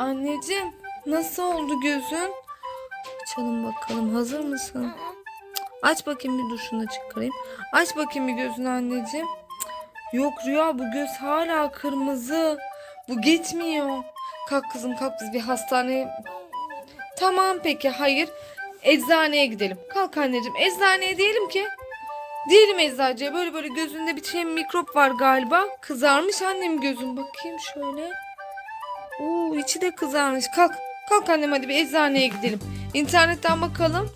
Anneciğim nasıl oldu gözün? Açalım bakalım hazır mısın? Aç bakayım bir duşunu çıkarayım. Aç bakayım bir gözünü anneciğim. Yok Rüya bu göz hala kırmızı. Bu gitmiyor. Kalk kızım kalk biz bir hastaneye... Tamam peki hayır. Eczaneye gidelim. Kalk anneciğim eczaneye diyelim ki. Diyelim eczacıya böyle böyle gözünde bir şey mikrop var galiba. Kızarmış annem gözün. Bakayım şöyle. Oo içi de kızarmış. Kalk. Kalk annem hadi bir eczaneye gidelim. İnternetten bakalım.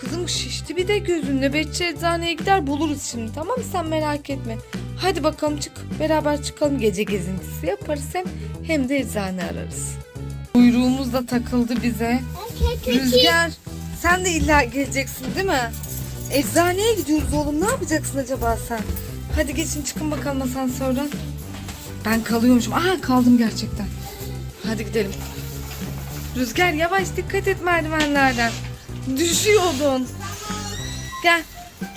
Kızım şişti bir de gözün. Nöbetçi eczaneye gider buluruz şimdi tamam mı sen merak etme. Hadi bakalım çık. Beraber çıkalım gece gezintisi yaparız hem, hem de eczane ararız. Kuyruğumuz da takıldı bize. Rüzgar sen de illa geleceksin değil mi? Eczaneye gidiyoruz oğlum ne yapacaksın acaba sen? Hadi geçin çıkın bakalım asansörden. Ben kalıyormuşum. Aha kaldım gerçekten. Hadi gidelim. Rüzgar yavaş dikkat et merdivenlerden. Düşüyordun. Gel.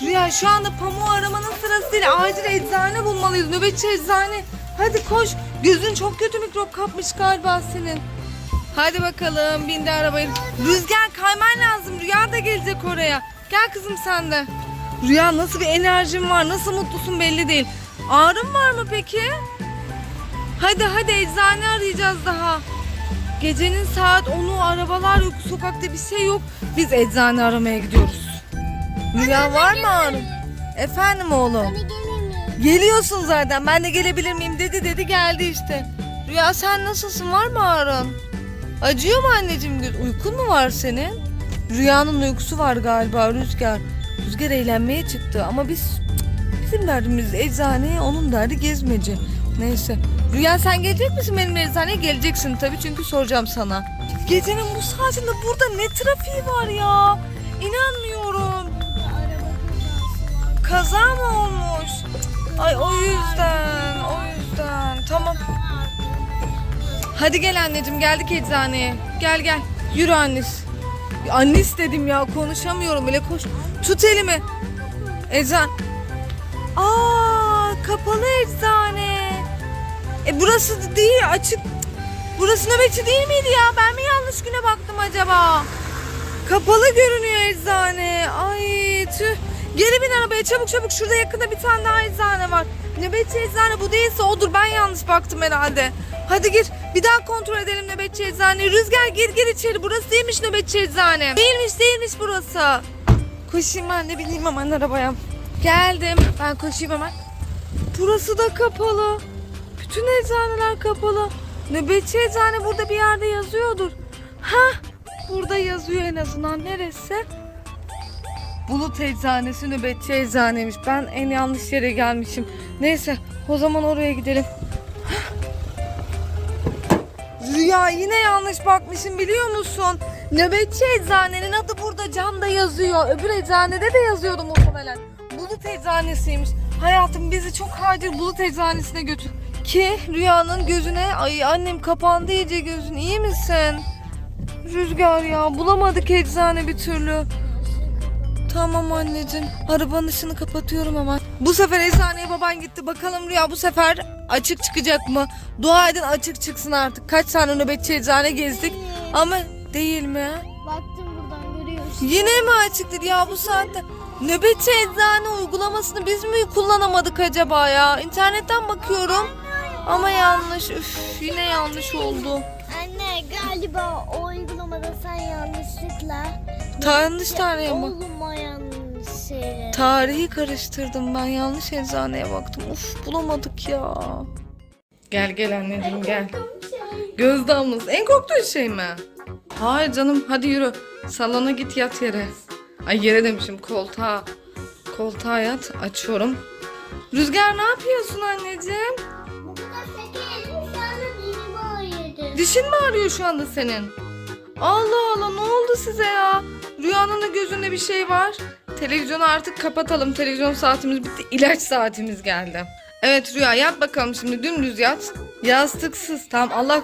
Rüya şu anda pamuğu aramanın sırası değil. Acil eczane bulmalıyız. Nöbetçi eczane. Hadi koş. Gözün çok kötü mikrop kapmış galiba senin. Hadi bakalım bindi arabaya. Rüzgar kayman lazım. Rüya da gelecek oraya. Gel kızım sen de. Rüya nasıl bir enerjin var? Nasıl mutlusun belli değil. Ağrın var mı peki? Hadi hadi eczane arayacağız daha. Gecenin saat 10'u arabalar yok, sokakta bir şey yok. Biz eczane aramaya gidiyoruz. Rüya var mı ağrın? Efendim oğlum. Geliyorsun zaten. Ben de gelebilir miyim dedi dedi geldi işte. Rüya sen nasılsın? Var mı ağrın? Acıyor mu anneciğim? Uykun mu var senin? Rüyanın uykusu var galiba Rüzgar. Rüzgar eğlenmeye çıktı ama biz bizim derdimiz eczane, onun derdi gezmeci. Neyse. Rüya sen gelecek misin benim eczaneye? Geleceksin tabii çünkü soracağım sana. Gecenin bu saatinde burada ne trafiği var ya? İnanmıyorum. Kaza mı olmuş? Ay o yüzden, o yüzden. Tamam. Hadi gel anneciğim geldik eczaneye. Gel gel. Yürü annes. Annes dedim ya konuşamıyorum bile koş. Tut elimi. Eczan. Aa kapalı eczane. E burası değil açık. Burası nöbetçi değil miydi ya? Ben mi yanlış güne baktım acaba? Kapalı görünüyor eczane. Ay tüh. Geri bin arabaya çabuk çabuk. Şurada yakında bir tane daha eczane var. Nöbetçi eczane bu değilse odur. Ben yanlış baktım herhalde. Hadi gir. Bir daha kontrol edelim nöbetçi eczane. Rüzgar gir gir içeri. Burası değilmiş nöbetçi eczane. Değilmiş değilmiş burası. Koşayım ben de bineyim hemen arabaya. Geldim. Ben koşayım hemen. Burası da kapalı. Bütün eczaneler kapalı. Nöbetçi eczane burada bir yerde yazıyordur. Ha, burada yazıyor en azından. Neresi? Bulut eczanesi nöbetçi eczanemiş. Ben en yanlış yere gelmişim. Neyse o zaman oraya gidelim. Rüya yine yanlış bakmışım biliyor musun? Nöbetçi eczanenin adı burada camda yazıyor. Öbür eczanede de yazıyordu muhtemelen. Bulut eczanesiymiş. Hayatım bizi çok acil bulut eczanesine götür. Ki Rüya'nın gözüne ay annem kapandı iyice gözün iyi misin? Rüzgar ya bulamadık eczane bir türlü. Tamam anneciğim. Arabanın ışığını kapatıyorum hemen. Bu sefer eczaneye baban gitti. Bakalım Rüya bu sefer açık çıkacak mı? Dua edin açık çıksın artık. Kaç tane nöbetçi eczane gezdik. Ama değil mi? Baktım buradan görüyorsun. Yine mi açıktır ya bu saatte? Nöbetçi eczane uygulamasını biz mi kullanamadık acaba ya? İnternetten bakıyorum. Ama yanlış. Üf, yine yanlış oldu. Anne galiba o uygulamada sen yanlışlıkla yanlış tarihe mi? olmayan şeyleri. Tarihi karıştırdım ben. Yanlış eczaneye baktım. Uf bulamadık ya. Gel gel anneciğim gel. Göz damlası. En korktuğun şey mi? Hayır canım hadi yürü. Salona git yat yere. Ay yere demişim koltuğa. Koltuğa yat. Açıyorum. Rüzgar ne yapıyorsun anneciğim? Dişin mi ağrıyor şu anda senin? Allah Allah ne oldu size ya? Rüyanın da gözünde bir şey var. Televizyonu artık kapatalım. Televizyon saatimiz bitti. İlaç saatimiz geldi. Evet Rüya yat bakalım şimdi dümdüz yat. Yastıksız. Tamam Allah...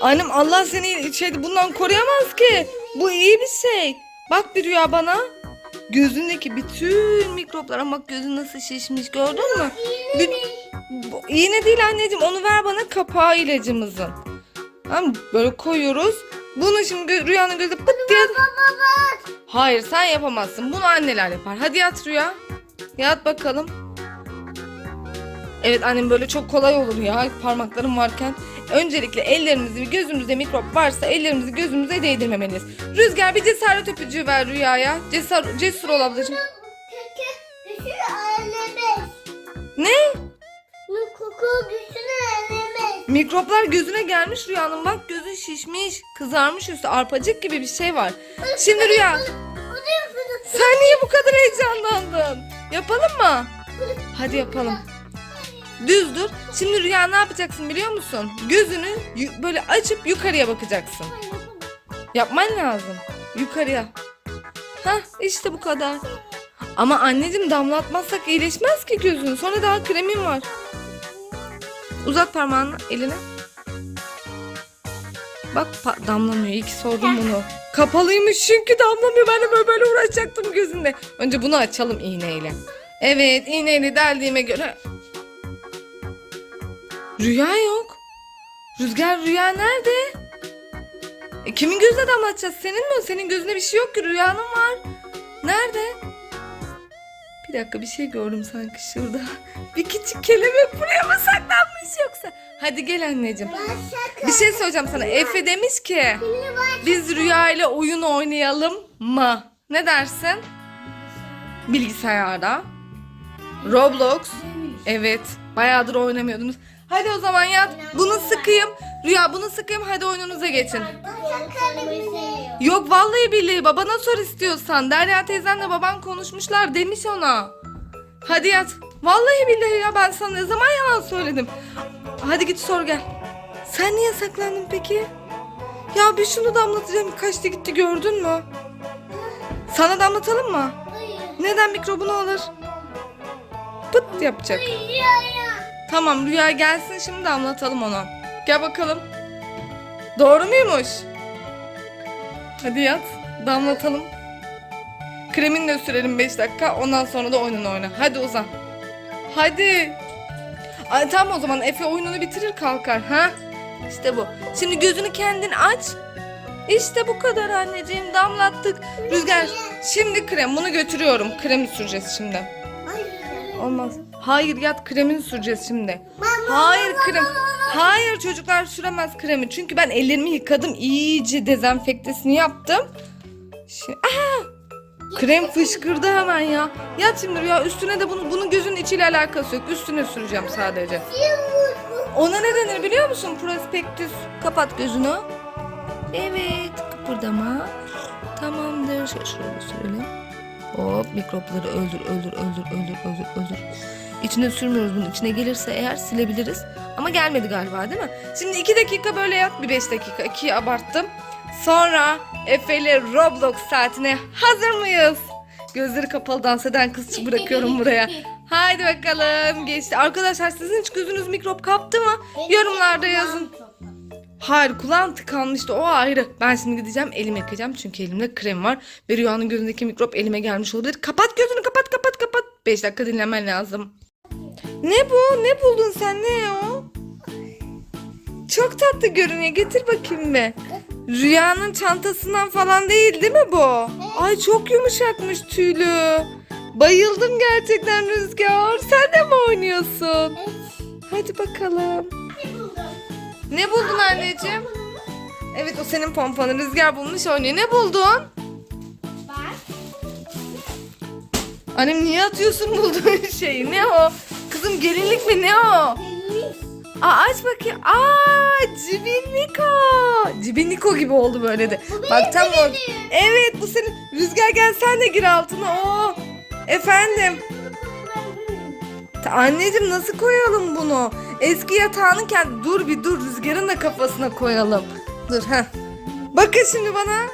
Annem Allah seni şeydi bundan koruyamaz ki. Bu iyi bir şey. Bak bir Rüya bana. Gözündeki bütün mikroplara bak gözün nasıl şişmiş gördün mü? Bu iğne değil anneciğim onu ver bana kapağı ilacımızın. Tamam? Böyle koyuyoruz. Bunu şimdi rüyanın gözü pıt diye... Hayır sen yapamazsın. Bunu anneler yapar. Hadi yat rüya. Yat bakalım. Evet annem böyle çok kolay olur ya parmaklarım varken. Öncelikle ellerimizi gözümüzde mikrop varsa ellerimizi gözümüze değdirmemeliyiz. Rüzgar bir cesaret öpücüğü ver rüyaya. Cesur, cesur ol ablacığım. Ne? Koku elemez. Mikroplar gözüne gelmiş rüyanın bak gözü şişmiş kızarmış üstü arpacık gibi bir şey var. Şimdi rüya sen niye bu kadar heyecanlandın? Yapalım mı? Hadi yapalım. Düz dur. Şimdi rüya ne yapacaksın biliyor musun? Gözünü böyle açıp yukarıya bakacaksın. Yapman lazım. Yukarıya. Hah işte bu kadar. Ama anneciğim damlatmazsak iyileşmez ki gözün. Sonra daha kremin var. Uzat parmağını eline. Bak damlamıyor. İyi ki sordum bunu. Kapalıymış çünkü damlamıyor. Ben de böyle, böyle uğraşacaktım gözünde. Önce bunu açalım iğneyle. Evet iğneyle deldiğime göre. Rüya yok. Rüzgar rüya nerede? E, kimin gözüne damlatacağız? Senin mi? Senin gözünde bir şey yok ki. Rüyanın var. Nerede? Bir dakika bir şey gördüm sanki şurada. Bir küçük kelebek buraya mı saklanmış yoksa? Hadi gel anneciğim. Bir şey söyleyeceğim sana. Efe demiş ki biz Rüya ile oyun oynayalım mı? Ne dersin? Bilgisayarda. Roblox. Evet. Bayağıdır oynamıyordunuz. Hadi o zaman yat. Bunu sıkayım. Rüya bunu sıkayım. Hadi oyununuza geçin. Yok vallahi billahi babana sor istiyorsan. Derya teyzenle baban konuşmuşlar demiş ona. Hadi yat. Vallahi billahi ya ben sana ne zaman yalan söyledim. Hadi git sor gel. Sen niye saklandın peki? Ya bir şunu damlatacağım. Kaçtı gitti gördün mü? Sana damlatalım mı? Neden mikrobunu alır? Pıt yapacak. Tamam Rüya gelsin şimdi damlatalım ona. Gel bakalım. Doğru muymuş? Hadi yat. Damlatalım. Kremini de sürelim 5 dakika. Ondan sonra da oyununu oyna. Hadi uzan. Hadi. Ay, tamam o zaman Efe oyununu bitirir kalkar. Ha? İşte bu. Şimdi gözünü kendin aç. İşte bu kadar anneciğim. Damlattık. Rüzgar şimdi krem. Bunu götürüyorum. Kremi süreceğiz şimdi. Olmaz. Hayır yat kremini süreceğiz şimdi. Hayır krem. Hayır çocuklar süremez kremi. Çünkü ben ellerimi yıkadım. iyice dezenfektesini yaptım. Şimdi, Aha! Krem fışkırdı hemen ya. Yat şimdi ya üstüne de bunu, bunun gözünün içiyle alakası yok. Üstüne süreceğim sadece. Ona ne denir biliyor musun? Prospektüs. Kapat gözünü. Evet kıpırdama. Tamamdır. Şöyle şöyle sürelim. Hop mikropları öldür öldür öldür öldür öldür öldür. İçine sürmüyoruz bunun. İçine gelirse eğer silebiliriz. Ama gelmedi galiba değil mi? Şimdi iki dakika böyle yat. Bir beş dakika. ikiyi abarttım. Sonra Efe ile Roblox saatine hazır mıyız? Gözleri kapalı dans eden kızı bırakıyorum buraya. Haydi bakalım geçti. Arkadaşlar sizin hiç gözünüz mikrop kaptı mı? Yorumlarda yazın. Hayır kulağım tıkanmıştı o ayrı. Ben şimdi gideceğim elimi yıkayacağım çünkü elimde krem var. Ve Rüya'nın gözündeki mikrop elime gelmiş olabilir. Kapat gözünü kapat kapat kapat. 5 dakika dinlemen lazım. Ne bu? Ne buldun sen? Ne o? Çok tatlı görünüyor. Getir bakayım be. Rüyanın çantasından falan değil değil mi bu? Ay çok yumuşakmış tüylü. Bayıldım gerçekten Rüzgar. Sen de mi oynuyorsun? Hadi bakalım. Ne buldun anneciğim? Evet o senin pompanı. Rüzgar bulmuş oynuyor. Ne buldun? Annem niye atıyorsun bulduğun şeyi? Ne o? Kızım gelinlik mi ne o? Aa aç bakayım. Aa cibinliko. Cibinliko gibi oldu böyle de. Bak tam o. Evet bu senin. Rüzgar gel sen de gir altına. Oo. Efendim. Ta- Anneciğim nasıl koyalım bunu? Eski yatağının kendi... Dur bir dur rüzgarın da kafasına koyalım. Dur ha. Bakın şimdi bana.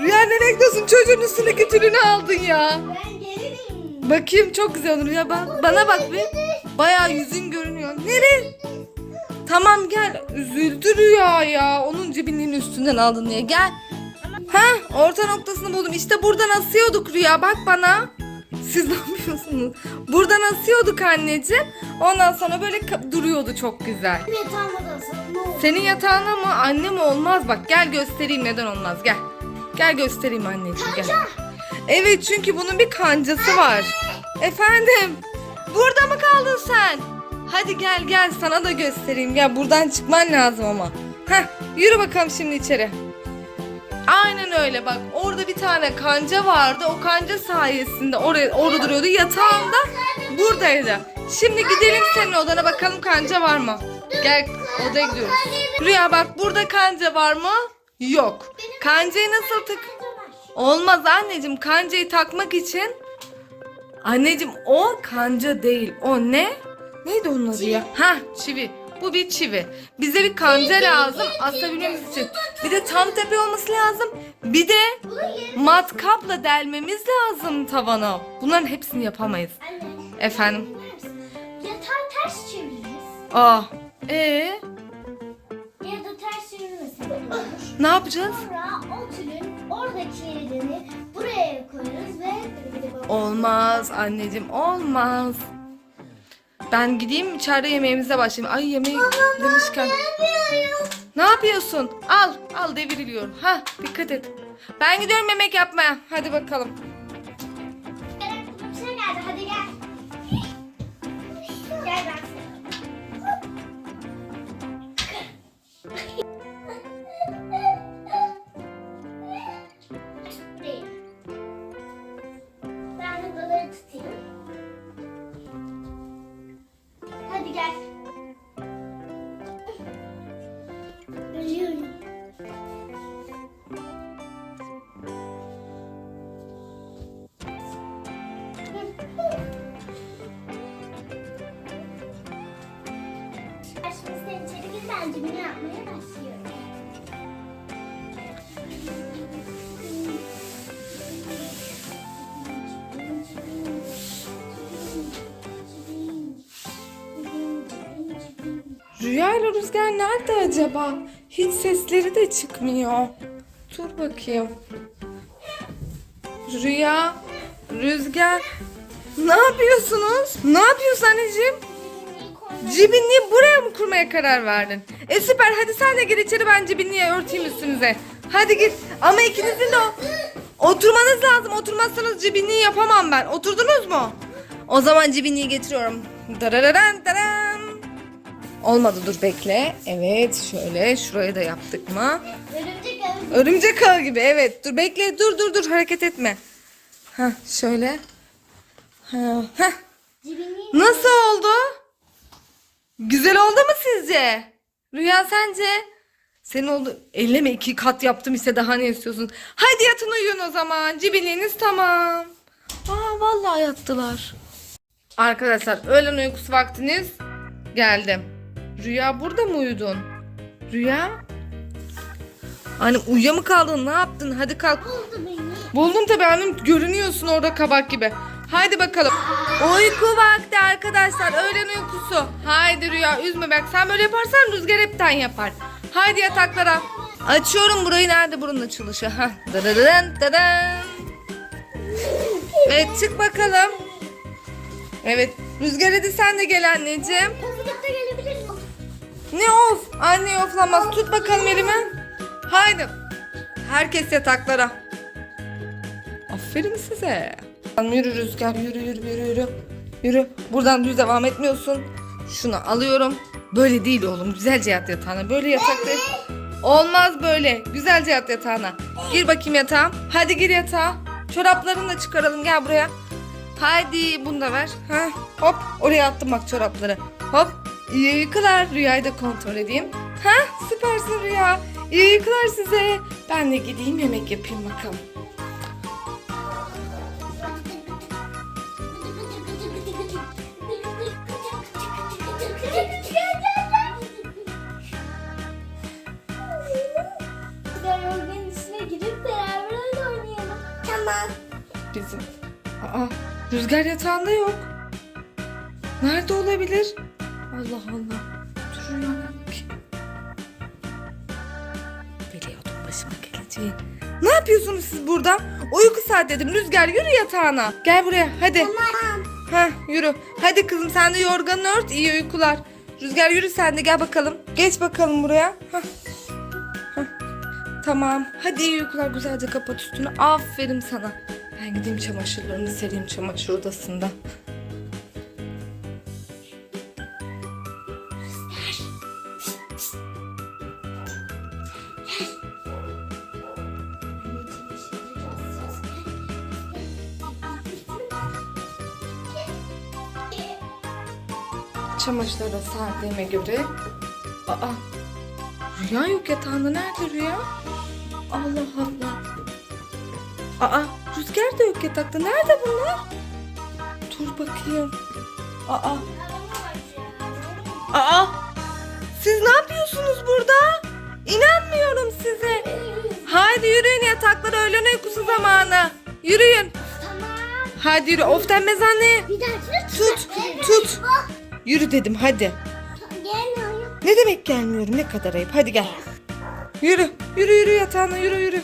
Rüya nereye gidiyorsun? Çocuğun üstündeki tülünü aldın ya. Ben gelirim. Bakayım çok güzel olur ya. Bana bak bir. Bayağı yüzün görünüyor. Nereye? Tamam gel. Üzüldü Rüya ya. Onun cebinin üstünden aldın diye. Gel. Ha, orta noktasını buldum. İşte buradan asıyorduk Rüya. Bak bana. Siz ne yapıyorsunuz? Buradan asıyorduk anneciğim. Ondan sonra böyle duruyordu çok güzel. Senin yatağına mı? Annem olmaz. Bak gel göstereyim neden olmaz. Gel. Gel göstereyim anneciğim gel. Evet çünkü bunun bir kancası var. Efendim. Burada mı kaldın sen? Hadi gel gel sana da göstereyim. Gel buradan çıkman lazım ama. Heh yürü bakalım şimdi içeri. Aynen öyle bak orada bir tane kanca vardı. O kanca sayesinde oraya orada duruyordu. Yatağında buradaydı. Şimdi gidelim senin odana bakalım kanca var mı? Gel odaya gidiyoruz. Rüya bak burada kanca var mı? Yok. Kancayı nasıl tak? Olmaz anneciğim kancayı takmak için. Anneciğim o kanca değil. O ne? Neydi onun adı ya? Ha çivi. Bu bir çivi. Bize bir kanca lazım asabilmemiz için. Bir de tam tepe olması lazım. Bir de matkapla delmemiz lazım tavana. Bunların hepsini yapamayız. Efendim? Yatağı ters çeviririz. Aa. Ee, Ya da ters olur. ne yapacağız? Sonra o tülün oradaki yerini buraya koyarız ve Olmaz anneciğim olmaz. Ben gideyim içeride yemeğimize başlayayım. Ay yemeği demişken. Ne yapıyorsun? Al al devriliyorum. Ha dikkat et. Ben gidiyorum yemek yapmaya. Hadi bakalım. 土。Rüya Rüzgar nerede acaba? Hiç sesleri de çıkmıyor. Dur bakayım. Rüya, Rüzgar. Ne yapıyorsunuz? Ne yapıyorsun anneciğim? Cibinliği buraya mı kurmaya karar verdin? E süper hadi sen de gir içeri ben cibinliği örteyim üstünüze. Hadi git ama ikinizin de oturmanız lazım. Oturmazsanız cibinliği yapamam ben. Oturdunuz mu? O zaman cibinliği getiriyorum. Darararan daran. Olmadı dur bekle. Evet şöyle şuraya da yaptık mı? Örümcek ağı Örümcek ağı gibi evet. Dur bekle dur dur dur hareket etme. Ha şöyle. Ha, heh. Nasıl oldu? Güzel oldu mu sizce? Rüya sence? Senin oldu. Elleme iki kat yaptım ise daha ne istiyorsun? Hadi yatın uyuyun o zaman. Cibinliğiniz tamam. Aa vallahi yattılar. Arkadaşlar öğlen uykusu vaktiniz geldi. Rüya burada mı uyudun? Rüya? Annem uyuya mı kaldın? Ne yaptın? Hadi kalk. buldu beni. Buldum tabii annem görünüyorsun orada kabak gibi. Haydi bakalım. Uyku vakti arkadaşlar öğlen uykusu. Haydi Rüya üzme bak sen böyle yaparsan rüzgar hepten yapar. Haydi yataklara. Açıyorum burayı nerede burun açılışı. Hah. Dadadadın, dadan. Evet çık bakalım. Evet Rüzgar hadi sen de gel anneciğim. Ne of? Anne oflamaz. Tut bakalım elimi. Haydi. Herkes yataklara. Aferin size. Yürü Rüzgar yürü yürü yürü yürü. Yürü. Buradan düz devam etmiyorsun. Şunu alıyorum. Böyle değil oğlum. Güzelce yat yatağına. Böyle yatakta. Olmaz böyle. Güzelce yat yatağına. Gir bakayım yatağa. Hadi gir yatağa. Çoraplarını da çıkaralım. Gel buraya. Haydi bunu da ver. Ha, hop oraya attım bak çorapları. Hop iyi uykular. Rüyayı da kontrol edeyim. Ha süpersin Rüya. İyi uykular size. Ben de gideyim yemek yapayım bakalım. Bizim. Aa rüzgar yatağında yok. Nerede olabilir? Allah Allah. Dur Rüya. Biliyordum başıma geleceği. Ne yapıyorsunuz siz burada? Uyku saat dedim. Rüzgar yürü yatağına. Gel buraya hadi. Tamam. Ha yürü. Hadi kızım sen de yorganını ört. İyi uykular. Rüzgar yürü sen de gel bakalım. Geç bakalım buraya. Hah. Hah. Tamam. Hadi iyi uykular güzelce kapat üstünü. Aferin sana. Ben gideyim çamaşırlarını sereyim çamaşır odasında. Çamaşırlara serdiğime göre... Aa! Rüya yok yatağında. Nerede Rüya? Allah Allah. Aa! Rüzgar da yok yatakta. Nerede bunlar? Dur bakayım. Aa! Aa! Siz ne yapıyorsunuz burada? İnanmıyorum size. Haydi yürüyün yataklara öğlen uykusu zamanı. Yürüyün. Hadi yürü. Of denmez anne. Bir dakika. Tut, tut. Yürü dedim hadi. Gelmiyorum. Ne demek gelmiyorum ne kadar ayıp. Hadi gel. Yürü. Yürü yürü yatağına yürü yürü.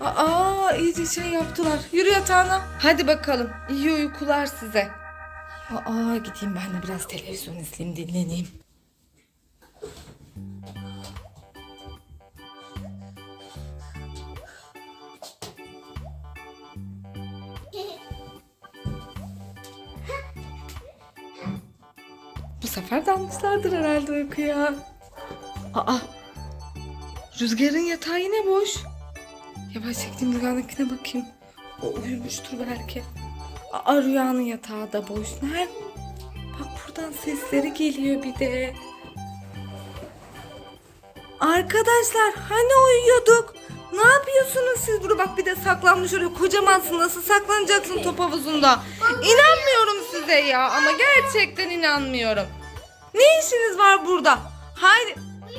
Aa iyice şey yaptılar. Yürü yatağına. Hadi bakalım. İyi uykular size. Aa gideyim ben de biraz televizyon izleyeyim dinleneyim. Sefer dalmışlardır herhalde uykuya. Aa Rüzgar'ın yatağı yine boş. Yavaş gideyim Rüya'nınkine bakayım. O uyumuştur belki. Aa Rüya'nın yatağı da boş. Nerede? Bak buradan sesleri geliyor bir de. Arkadaşlar hani uyuyorduk? Ne yapıyorsunuz siz burada? Bak bir de saklanmış oraya. Kocamansın nasıl saklanacaksın top havuzunda? İnanmıyorum size ya ama gerçekten inanmıyorum. Ne işiniz var burada? Haydi.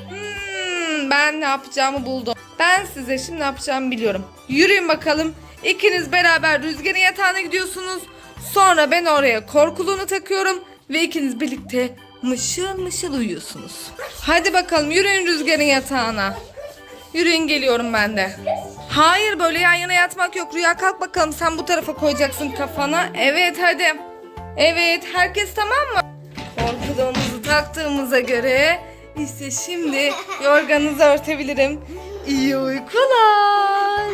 Hmm, ben ne yapacağımı buldum. Ben size şimdi ne yapacağımı biliyorum. Yürüyün bakalım. İkiniz beraber rüzgarın yatağına gidiyorsunuz. Sonra ben oraya korkuluğunu takıyorum. Ve ikiniz birlikte mışıl mışıl uyuyorsunuz. Hadi bakalım yürüyün rüzgarın yatağına. Yürüyün geliyorum ben de. Hayır böyle yan yana yatmak yok. Rüya kalk bakalım sen bu tarafa koyacaksın kafana. Evet hadi. Evet herkes tamam mı? Korkulağımızı taktığımıza göre işte şimdi yorganınızı örtebilirim. İyi uykular.